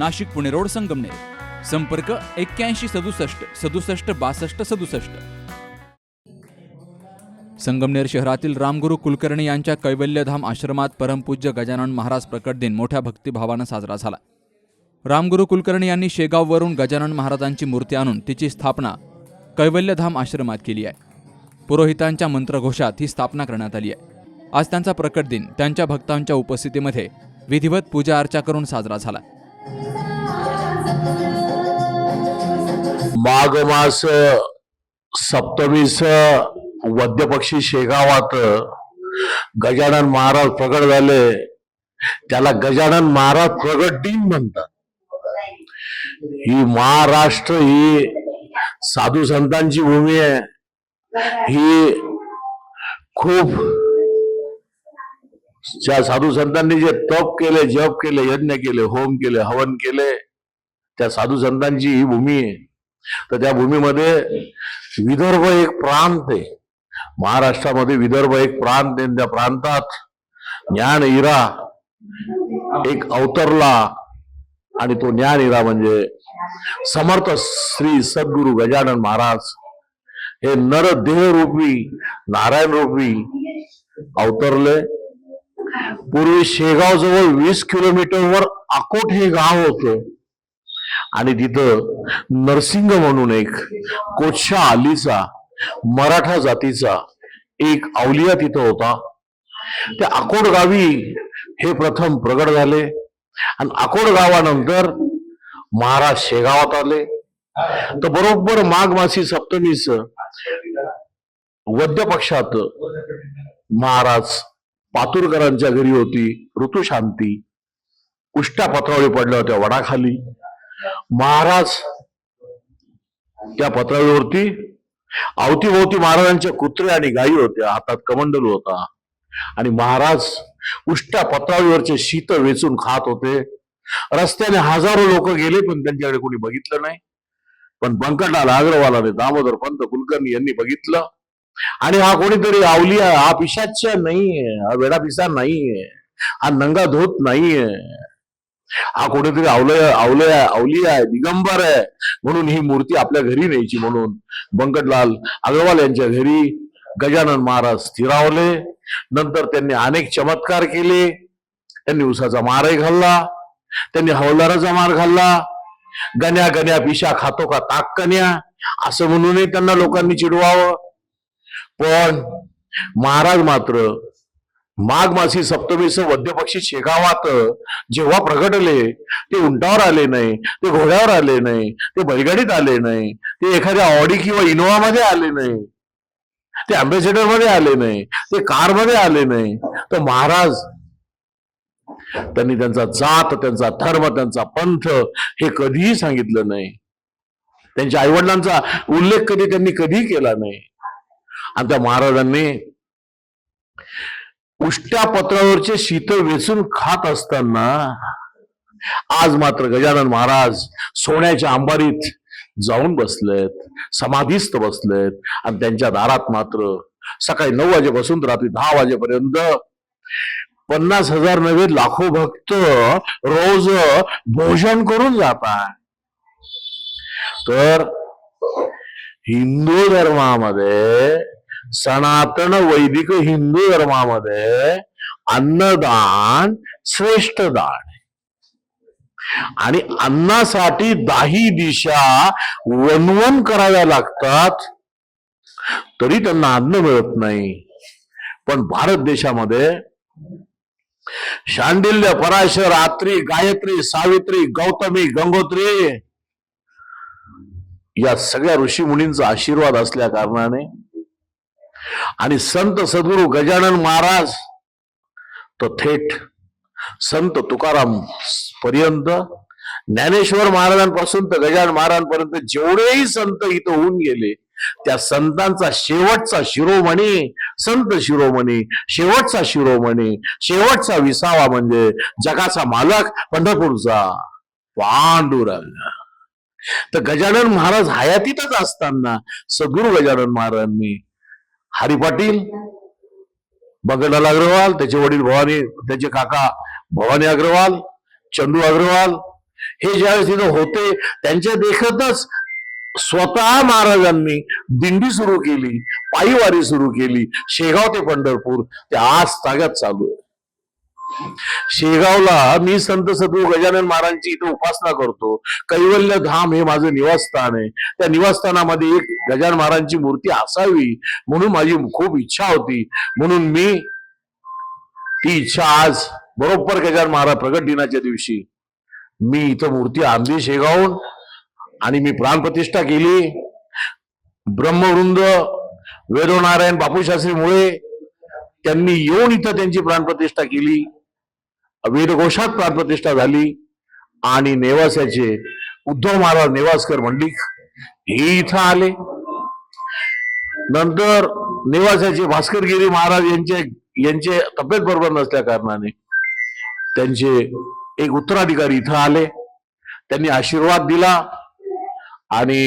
Nashik Pune road Sangamner. संपर्क एक्क्याऐंशी सदुसष्ट सदुसष्ट बासष्ट सदुसष्ट. संगमनेर शहरातील रामगुरू कुलकर्णी यांच्या कैवल्यधाम आश्रमात परमपूज्य गजानन महाराज प्रकट दिन मोठ्या भक्तिभावानं साजरा झाला. रामगुरू कुलकर्णी यांनी शेगाववरून गजानन महाराजांची मूर्ती आणून तिची स्थापना कैवल्यधाम आश्रमात केली आहे. पुरोहितांच्या मंत्रघोषात ही स्थापना करण्यात आली आहे. आज त्यांचा प्रकट दिन त्यांच्या भक्तांच्या उपस्थितीमध्ये विधिवत पूजा अर्चा करून साजरा झाला. माघ मास सप्तमीस वद्यपक्षी शेगावात गजानन महाराज प्रगट झाले. त्याला गजानन महाराज प्रगट दिन म्हणतात. ही महाराष्ट्र ही साधू संतांची भूमी आहे. ही खूप ज्या साधू संतांनी जे तप केले जप केले यज्ञ केले होम केले हवन केले त्या साधू संतांची ही भूमी आहे. तर त्या भूमीमध्ये विदर्भ एक प्रांत आहे. महाराष्ट्रामध्ये विदर्भ एक प्रांत आहे. आणि त्या प्रांतात ज्ञान इरा एक अवतरला आणि तो ज्ञान इरा म्हणजे समर्थ श्री सद्गुरु गजानन महाराज. हे नरदेह रूपी नारायण रूपी अवतरले. पूर्वी शेगाव जवळ वीस किलोमीटरवर आकोट हे गाव होतं. आणि तिथं नरसिंग म्हणून एक कोच्छा आलीचा मराठा जातीचा एक अवलिया तिथं होता. त्या अकोट गावी हे प्रथम प्रगट झाले. आणि अकोट गावानंतर महाराज शेगावात आले. तर बरोबर माघ मासी सप्तमीच वद्य पक्षात महाराज पातुरकरांच्या घरी होती ऋतुशांती. उष्ट्या पत्रावळी पडल्या होत्या वडाखाली. महाराज त्या पत्रावळीवरती अवतीभोवती महाराजांच्या कुत्रे आणि गायी होत्या हातात कमंडल होता. आणि महाराज उष्ट्या पत्रावळीवरचे शीत वेचून खात होते. रस्त्याने हजारो लोक गेले पण त्यांच्याकडे कोणी बघितलं नाही. पण बंकटलाल अग्रवालाने दामोदर पंत कुलकर्णी यांनी बघितलं आणि हा कोणीतरी आवलिया हा पिशाच नाहीये. हा वेडा पिसा नाहीये. हा नंगा धोत नाहीये. हा कोणीतरी आवलय आवलय आवली आहे दिगंबर आहे म्हणून ही मूर्ती आपल्या घरी न्यायची म्हणून. बंकटलाल अग्रवाल यांच्या घरी गजानन महाराज स्थिरावले. नंतर त्यांनी अनेक चमत्कार केले. त्यांनी उसाचा मारही घालला. त्यांनी हवलदाराचा मार घालला. गण्या गण्या पिशा खातो का ताक कन्या. असं म्हणूनही त्यांना लोकांनी चिडवावं. पण महाराज मात्र माघ मासी सप्तमीच वद्यपक्षी शेगावात जेव्हा प्रगटले ते उंटावर आले नाही ते घोड्यावर आले नाही ते बैलगाडीत आले नाही ते एखाद्या ऑडी किंवा इनोवामध्ये आले नाही ते अम्बेसेडरमध्ये आले नाही ते कारमध्ये आले नाही. तर महाराज त्यांनी त्यांचा जात त्यांचा धर्म त्यांचा पंथ हे कधीही सांगितलं नाही. त्यांच्या आईवडिलांचा उल्लेख कधी त्यांनी कधी केला नाही. आणि त्या महाराजांनी उष्ट्या पत्रावरचे शीत वेचून खात असताना आज मात्र गजानन महाराज सोन्याच्या अंबारीत जाऊन बसलेत समाधीस्थ बसलेत आणि त्यांच्या दारात मात्र सकाळी नऊ वाजेपासून रात्री दहा वाजेपर्यंत पन्नास हजार नव्हे लाखो भक्त रोज भोजन करून जातात. तर हिंदू धर्मामध्ये सनातन वैदिक हिंदू धर्मामध्ये अन्नदान श्रेष्ठ दान आणि अन्नासाठी दाही दिशा वनवन कराव्या लागतात तरी त्यांना अन्न मिळत नाही. पण भारत देशामध्ये शांडिल्य पराशर रात्री गायत्री सावित्री गौतमी गंगोत्री या सगळ्या ऋषी मुनींचा आशीर्वाद असल्या कारणाने आणि संत सद्गुरु गजानन महाराज तो थेट संत तुकाराम पर्यंत ज्ञानेश्वर महाराजांपासून तर गजानन महाराजांपर्यंत जेवढेही संत इथं होऊन गेले त्या संतांचा शेवटचा शिरोमणी संत शिरोमणी शेवटचा शिरोमणी शेवटचा विसावा म्हणजे जगाचा मालक पंढरपूरचा पांडुरंग. तर गजानन महाराज हयातीतच असताना सद्गुरू गजानन महाराजांनी हरी पाटील बगनलाल अग्रवाल त्याचे वडील भवानी त्याचे काका भवानी अग्रवाल चंदू अग्रवाल हे ज्यावेळेस तिथं होते त्यांच्या देखतच स्वतः महाराजांनी दिंडी सुरू केली पायीवारी सुरू केली शेगाव ते पंढरपूर ते आज ताग्यात चालू आहे. शेगावला मी संत सद्गुरू गजानन महाराजांची इथे उपासना करतो. कैवल्य धाम हे माझं निवासस्थान आहे. त्या निवासस्थानामध्ये एक गजानन महाराजांची मूर्ती असावी म्हणून माझी खूप इच्छा होती. म्हणून मी ती इच्छा आज बरोबर गजानन महाराज प्रगट दिनाच्या दिवशी मी इथं मूर्ती आणली शेगावून आणि मी प्राणप्रतिष्ठा केली. ब्रह्मवृंद वेदोनारायण बापूशास्त्री मुळे त्यांनी येऊन इथं त्यांची प्राणप्रतिष्ठा केली. वेदघोषात प्राणप्रतिष्ठा झाली आणि नेवासाचे उद्धव महाराज नेवासकर मंडलिक हे इथं आले. नंतर नेवासाचे भास्करगिरी महाराज यांचे यांचे तब्येत बरोबर नसल्या कारणाने त्यांचे एक उत्तराधिकारी इथं आले. त्यांनी आशीर्वाद दिला आणि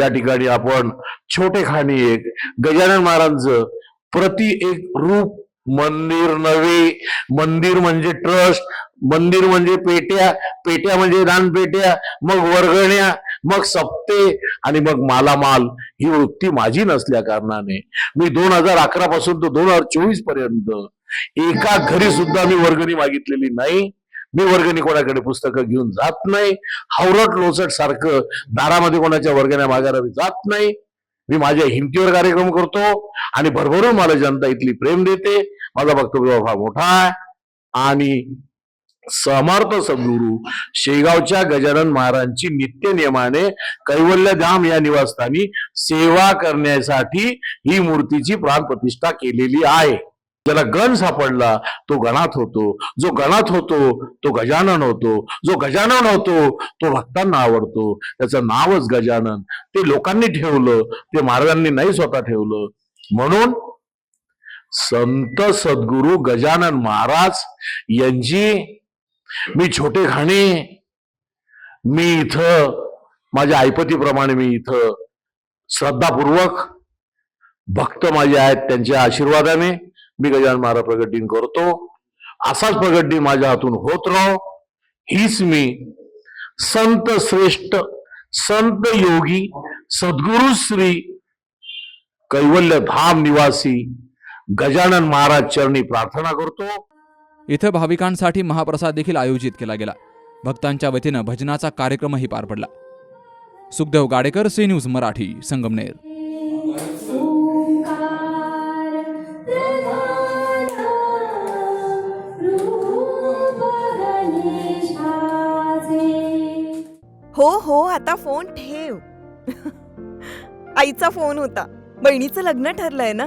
या ठिकाणी आपण छोटे खाणी एक गजानन महाराजांचं प्रति एक रूप मंदिर नव्हे. मंदिर म्हणजे ट्रस्ट मंदिर म्हणजे पेट्या. पेट्या म्हणजे दानपेट्या. मग वर्गण्या. मग सप्ते. आणि मग मालामाल. ही वृत्ती माझी नसल्या कारणाने. मी दोन हजार अकरा पासून तर दोन हजार चोवीसपर्यंत एका घरी सुद्धा मी वर्गणी मागितलेली नाही. मी वर्गणी कोणाकडे पुस्तकं घेऊन जात नाही. हावरट लोचट सारखं दारामध्ये कोणाच्या वर्गण्या मागायला मी जात नाही. मी माझ्या हिमतीवर कार्यक्रम करतो. आणि भरभरून मला जनता इथली प्रेम देते. माझा वक्तव्य फार मोठा आहे. आणि समर्थ सद्गुरु शेगावच्या गजानन महाराजांची नित्य नियमाने कैवल्यधाम या निवासस्थानी सेवा करण्यासाठी ही मूर्तीची प्राण प्रतिष्ठा केलेली आहे. ज्याला गण सापडला तो गणात होतो. जो गणात होतो तो गजानन होतो. जो गजानन होतो तो भक्तांना आवडतो. त्याचं नावच गजानन. ते लोकांनी ठेवलं ते महाराजांनी नाही स्वतः ठेवलं. म्हणून संत सद्गुरू गजानन महाराज यांची मी छोटे खाणे मी इथं माझ्या ऐपतीप्रमाणे मी इथं श्रद्धापूर्वक भक्त माझे आहेत त्यांच्या आशीर्वादाने मी गजानन महाराज प्रगट दिन करतो. असाच प्रगट दिन माझ्या हातून होत राहो. हीच मी संत श्रेष्ठ संत योगी सद्गुरु श्री कैवल्य धाम निवासी गजानन महाराज चरणी प्रार्थना करतो. इथं भाविकांसाठी महाप्रसाद देखील आयोजित केला गेला. भक्तांच्या वतीनं भजनाचा कार्यक्रमही पार पडला. Sukhdev Gadekar C news Marathi Sangamner. हो हो आता फोन ठेव. आईचा फोन होता. बहिणीचं लग्न ठरलंय ना?